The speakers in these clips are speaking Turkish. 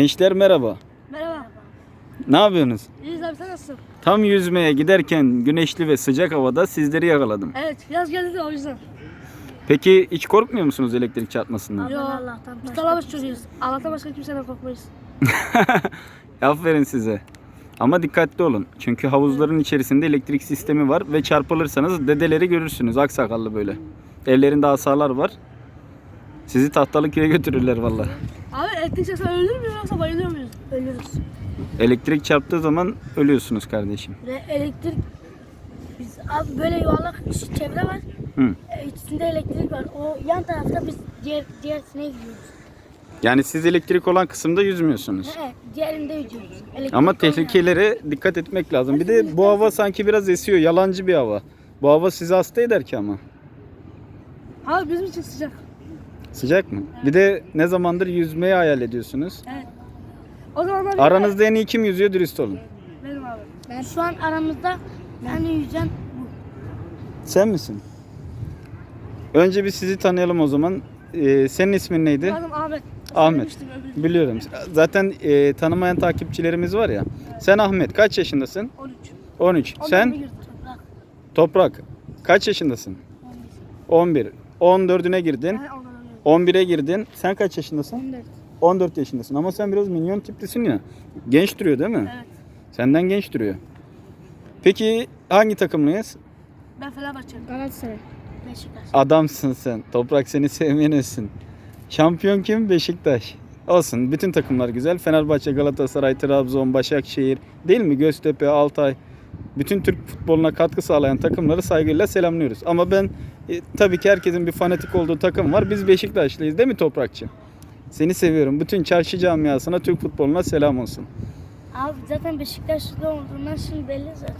Gençler merhaba. Merhaba. Ne yapıyorsunuz? İyiyiz abi sen nasılsın? Tam yüzmeye giderken güneşli ve sıcak havada sizleri yakaladım. Evet yaz geldi de o yüzden. Peki hiç korkmuyor musunuz elektrik çarpmasından? Yo Allah'tan. Tutalamış çocuğuyuz. Allah'tan başka kimseden korkmayız. Aferin size. Ama dikkatli olun. Çünkü havuzların içerisinde elektrik sistemi var ve çarpılırsanız dedeleri görürsünüz. Aksakallı böyle. Ellerinde asalar var. Sizi tahtalı köye götürürler vallahi. Elektrik çarpsa ölür müyüz yoksa bayılıyor muyuz? Ölürüz. Elektrik çarptığı zaman ölüyorsunuz kardeşim. Ve elektrik biz abi böyle yuvarlak ç- çevre var. Hı. E, içinde elektrik var. O yan tarafta biz diğer diğersine gidiyoruz. Yani siz elektrik olan kısımda yüzmüyorsunuz. He, diğerinde yüzüyoruz. Elektrik Ama olmayan. tehlikelere dikkat etmek lazım. Bir de bu hava sanki biraz esiyor. Yalancı bir hava. Bu hava sizi hasta eder ki ama. Abi bizim için sıcak. Sıcak mı? Bir de ne zamandır yüzmeyi hayal ediyorsunuz? Evet. O zamanlar Aranızda en iyi kim yüzüyor dürüst olun. Benim abi. Ben şu an aramızda yüzen bu. Sen misin? Önce bir sizi tanıyalım o zaman. Ee, senin ismin neydi? Adım Ahmet. Ahmet. Söylemiştim öbür- Biliyorum. Zaten e, tanımayan takipçilerimiz var ya. Sen Ahmet kaç yaşındasın? 13. 13. Ondan Sen bir girdim. Toprak. Toprak kaç yaşındasın? 11. 14'üne girdin. Ben ondan. 11'e girdin. Sen kaç yaşındasın? 14. 14 yaşındasın ama sen biraz minyon tiplisin ya. Genç duruyor değil mi? Evet. Senden genç duruyor. Peki hangi takımlıyız? Ben Fenerbahçe'yim. Galatasaray. Beşiktaş. Adamsın sen. Toprak seni sevmenisin. Şampiyon kim? Beşiktaş. Olsun. Bütün takımlar güzel. Fenerbahçe, Galatasaray, Trabzon, Başakşehir değil mi? Göztepe, Altay. Bütün Türk futboluna katkı sağlayan takımları saygıyla selamlıyoruz. Ama ben e, tabii ki herkesin bir fanatik olduğu takım var. Biz Beşiktaşlıyız değil mi Toprakçı? Seni seviyorum. Bütün çarşı camiasına, Türk futboluna selam olsun. Abi zaten Beşiktaşlı olduğundan şimdi belli zaten.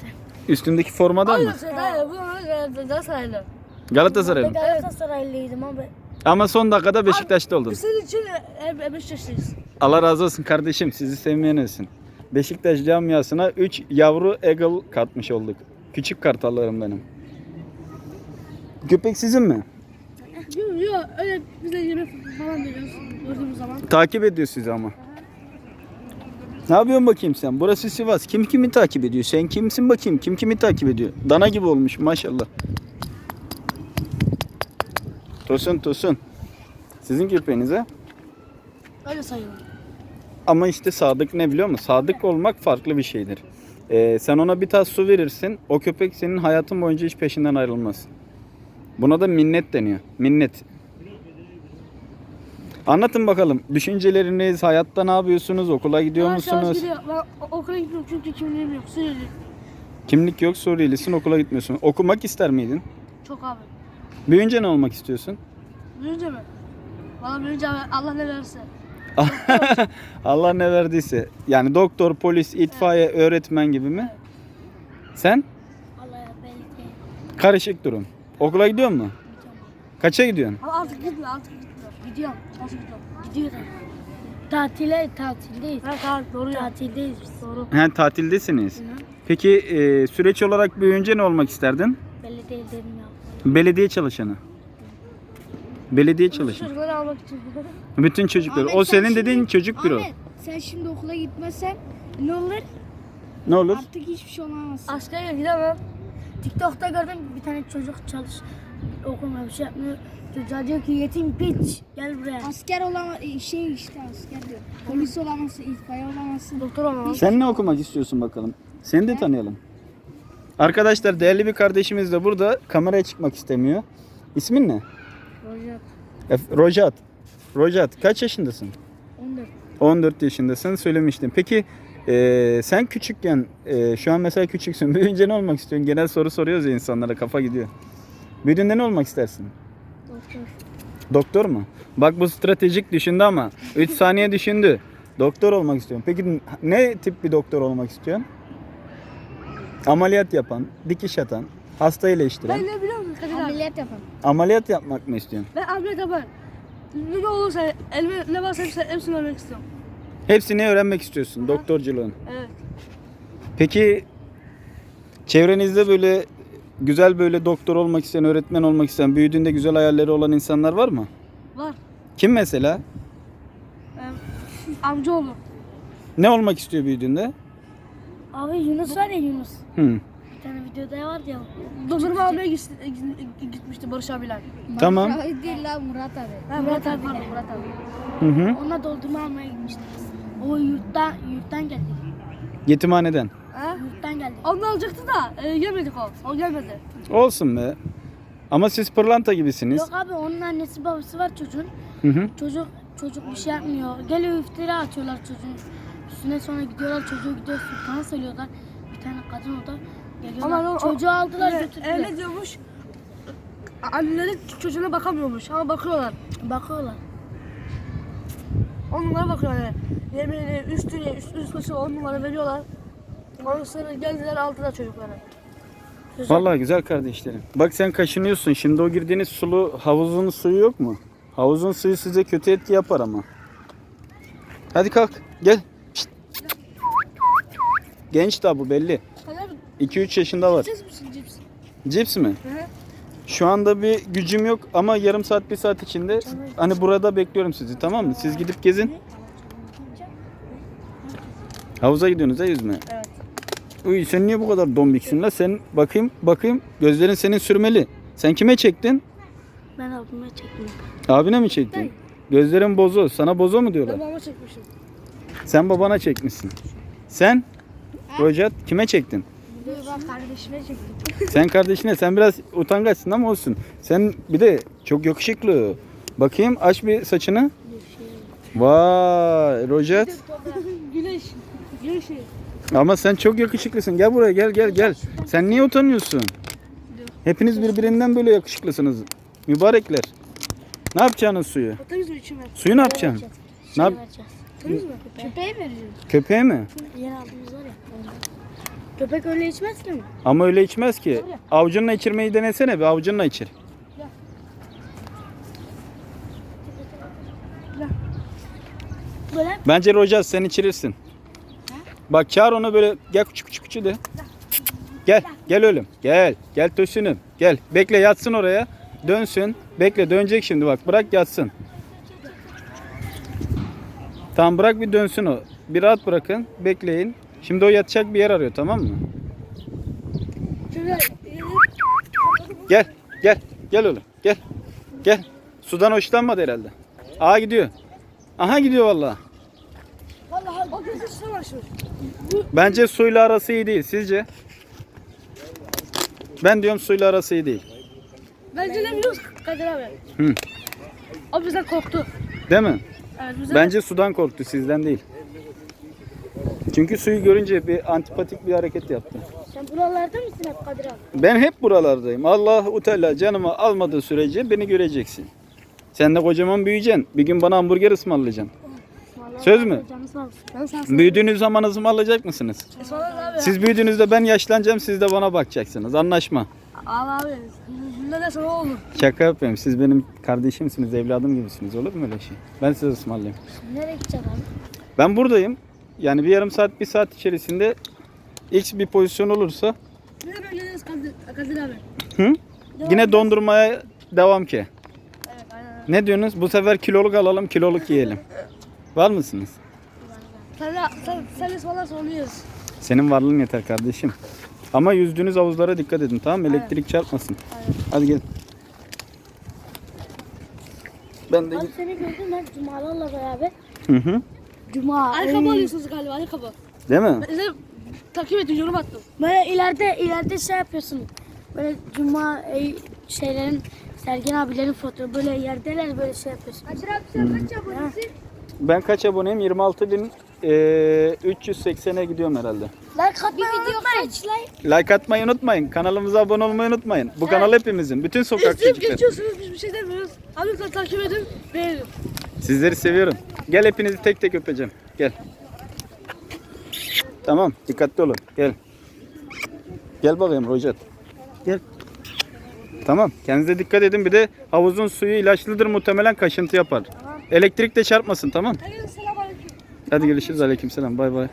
Üstümdeki formadan mı? Hayır, bu Galatasaraylı. Galatasaraylı. Ben de Galatasaraylıydım abi. Ama son dakikada Beşiktaş'ta oldun. Biz senin için e, e, Beşiktaşlıyız. Allah razı olsun kardeşim. Sizi sevmeyen olsun. Beşiktaş camiasına 3 yavru eagle katmış olduk. Küçük kartallarım benim. Köpek sizin mi? Yok yok öyle biz de yemek falan veriyoruz gördüğümüz zaman. Takip ediyor sizi ama. Ne yapıyorsun bakayım sen? Burası Sivas. Kim kimi takip ediyor? Sen kimsin bakayım? Kim kimi takip ediyor? Dana gibi olmuş maşallah. Tosun tosun. Sizin köpeğiniz ha? Öyle sayılır. Ama işte sadık ne biliyor musun? Sadık olmak farklı bir şeydir. Ee, sen ona bir tas su verirsin. O köpek senin hayatın boyunca hiç peşinden ayrılmaz. Buna da minnet deniyor. Minnet. Anlatın bakalım. Düşünceleriniz, hayatta ne yapıyorsunuz? Okula gidiyor Yavaş yavaş musunuz? gidiyor. Ben o- okula gitmiyorum çünkü kimliğim yok. Suriyeli. Kimlik yok, Suriyelisin, okula gitmiyorsun. Okumak ister miydin? Çok abi. Büyüyünce ne olmak istiyorsun? Büyünce mi? Valla büyünce abi Allah ne verirse. Allah ne verdiyse. Yani doktor, polis, itfaiye, öğretmen gibi mi? Sen? Vallahi belli değil. Karışık durum. Okula gidiyor mu? Kaça gidiyorsun? Ama artık gitmiyor artık gitmiyor. Gidiyorum. Nasıl gidiyorum? Gidiyoruz. Tatile tatildeyiz. Ha tamam doğru ya. Tatildeyiz biz. Doğru. He, tatildesiniz. Peki e, süreç olarak büyüyünce ne olmak isterdin? Değil dedim ya. Belediye çalışanı. Belediye çalışanı. Çocukları almak için. Bütün çocukları. O senin dediğin çocuk büro. Ahmet sen şimdi okula gitmezsen ne olur? Ne olur? Artık hiçbir şey olamazsın. Askere gidemem. TikTok'ta gördüm bir tane çocuk çalış okumuyor bir şey yapmıyor. Çocuğa diyor ki yetim piç gel buraya. Asker olama şey işte asker diyor. Polis olamazsın, itfaiye olamazsın. Doktor olmam. Sen ne okumak istiyorsun bakalım? Seni de tanıyalım. Arkadaşlar değerli bir kardeşimiz de burada kameraya çıkmak istemiyor. İsmin ne? Rojat Ef- Rojat. Rojat kaç yaşındasın? 14. 14 yaşındasın söylemiştim. Peki e, sen küçükken e, şu an mesela küçüksün. Büyüyünce ne olmak istiyorsun? Genel soru soruyoruz ya insanlara kafa gidiyor. Büyüdüğünde ne olmak istersin? Doktor. Doktor mu? Bak bu stratejik düşündü ama 3 saniye düşündü. Doktor olmak istiyorum. Peki ne tip bir doktor olmak istiyorsun? Ameliyat yapan, dikiş atan, hasta iyileştiren. Ben ne biliyor musun Kadir abi? Ameliyat yapan. Ameliyat yapmak mı istiyorsun? Ben ameliyat yaparım. Ne olursa elime ne varsa hepsini, hepsini istiyorum. Hepsini öğrenmek istiyorsun doktorculuğun. Evet. Peki çevrenizde böyle güzel böyle doktor olmak isteyen, öğretmen olmak isteyen, büyüdüğünde güzel hayalleri olan insanlar var mı? Var. Kim mesela? Ee, amcaoğlu. Ne olmak istiyor büyüdüğünde? Abi Yunus var ya Yunus. Hı. Bir tane videoda var ya. Dondurma almaya gitmişti, gitmişti Barış abiler. Tamam. Abi değil lan Murat abi. Ha, Murat abi pardon Murat abi. Hı hı. Ona doldurma almaya gitmiştik. O yurttan, yurttan geldi. Yetimhaneden. Ha? Yurttan geldi. Onu alacaktı da e, gelmedik o. O gelmedi. Olsun be. Ama siz pırlanta gibisiniz. Yok abi onun annesi babası var çocuğun. Hı hı. Çocuk çocuk bir şey yapmıyor. Geliyor iftira atıyorlar çocuğun üstüne sonra gidiyorlar çocuğu gidiyor sultana söylüyorlar. Bir tane kadın o da geliyorlar. Ama o- çocuğu aldılar Öyle, götürdüler. öyle diyormuş. Anneleri çocuğuna bakamıyormuş ama bakıyorlar. Bakıyorlar. On numara bakıyorlar yani. Yemeğini, üstüne, üst, üst başı on numara veriyorlar. Sonra geldiler aldılar çocukları. Vallahi güzel kardeşlerim. Bak sen kaşınıyorsun. Şimdi o girdiğiniz sulu havuzun suyu yok mu? Havuzun suyu size kötü etki yapar ama. Hadi kalk. Gel. Şşt. Genç daha bu belli. Sen abi 2-3 yaşında var. Cips mi? Hı hı. Şu anda bir gücüm yok ama yarım saat bir saat içinde hani burada bekliyorum sizi tamam mı? Siz gidip gezin. Havuza gidiyorsunuz ha yüzme. Evet. Uy sen niye bu kadar dombiksin la? Sen bakayım bakayım gözlerin senin sürmeli. Sen kime çektin? Ben abime çektim. Abine mi çektin? Gözlerin bozu. Sana bozo mu diyorlar? mama çekmişim. Sen babana çekmişsin. Sen? Rojat kime çektin? Kardeşime çektim. Sen kardeşine sen biraz utangaçsın ama olsun. Sen bir de çok yakışıklı. Bakayım aç bir saçını. Vay Rojat. Güneş. Güneş. Ama sen çok yakışıklısın. Gel buraya gel gel gel. Sen niye utanıyorsun? Hepiniz birbirinden böyle yakışıklısınız. Mübarekler. Ne yapacaksınız suyu? Temiz mi içime? Suyu ne yapacaksın? Ne yap- vereceğiz. Temiz mi? Köpeğe vereceğim. Köpeğe mi? Yeni aldığımız var ya. Köpek öyle içmez ki mi? Ama öyle içmez ki. Avucunla içirmeyi denesene bir avucunla içir. Böyle Bence Rojat sen içirirsin. Bak çağır onu böyle gel küçük küçük küçük de. Gel gel oğlum gel gel tösünüm gel bekle yatsın oraya dönsün bekle dönecek şimdi bak bırak yatsın. Tamam bırak bir dönsün o bir rahat bırakın bekleyin. Şimdi o yatacak bir yer arıyor tamam mı? Gel gel gel oğlum gel gel. Sudan hoşlanmadı herhalde. Aha gidiyor. Aha gidiyor vallahi. Vallahi o gözü. Bence suyla arası iyi değil. Sizce? Ben diyorum suyla arası iyi değil. Bence ne biliyorsun Kadir abi? Hı. O bizden korktu. Değil mi? Evet bizden Bence sudan korktu sizden değil. Çünkü suyu görünce bir antipatik bir hareket yaptı. sen buralarda mısın hep Kadir abi? Ben hep buralardayım. Allah Teala canımı almadığı sürece beni göreceksin. Sen de kocaman büyüyeceksin. Bir gün bana hamburger ısmarlayacaksın. Söz mü? Sana Büyüdüğünüz zaman ısmarlayacak mısınız? Siz büyüdüğünüzde ben yaşlanacağım, siz de bana bakacaksınız. Anlaşma. Al abi. Ne dersen o olur. Şaka yapıyorum. Siz benim kardeşimsiniz, evladım gibisiniz. Olur mu öyle şey? Ben size ısmarlayayım. Nereye gideceksin abi? Ben buradayım. Yani bir yarım saat, bir saat içerisinde X bir pozisyon olursa Ne böyle Kadir, Kadir abi? hı? yine dondurmaya devam ki. Evet aynen. Ne diyorsunuz? Bu sefer kiloluk alalım, kiloluk yiyelim. Var mısınız? Ismarlarsa onu yeriz. Senin varlığın yeter kardeşim. Ama yüzdüğünüz havuzlara dikkat edin tamam mı? Elektrik çarpmasın. Hadi gel. Ben de Abi seni gördüm ben Cumalarla beraber. Hı hı. Cuma. Ayakkabı alıyorsunuz galiba ayakkabı. Değil mi? Ben size takip ettim yorum attım. Böyle ileride ileride şey yapıyorsun. Böyle Cuma ey, şeylerin Sergen abilerin fotoğrafı böyle yerdeler böyle şey yapıyorsun. Kadir abi sen kaç abonesin? Ben kaç aboneyim? 26 bin 380'e gidiyorum herhalde. Like atmayı unutmayın. Like. Like atmayı unutmayın. Kanalımıza abone olmayı unutmayın. Bu kanal hepimizin. Bütün sokak İzleyip çocuklar. geçiyorsunuz biz bir şey demiyoruz. Abi takip edin. Beğenin. Sizleri seviyorum. Gel hepinizi tek tek öpeceğim. Gel. Tamam. Dikkatli olun. Gel. Gel bakayım Rojat. Gel. Tamam. Kendinize dikkat edin. Bir de havuzun suyu ilaçlıdır. Muhtemelen kaşıntı yapar. Elektrik de çarpmasın tamam. Hadi görüşürüz. Aleykümselam. Bay bay.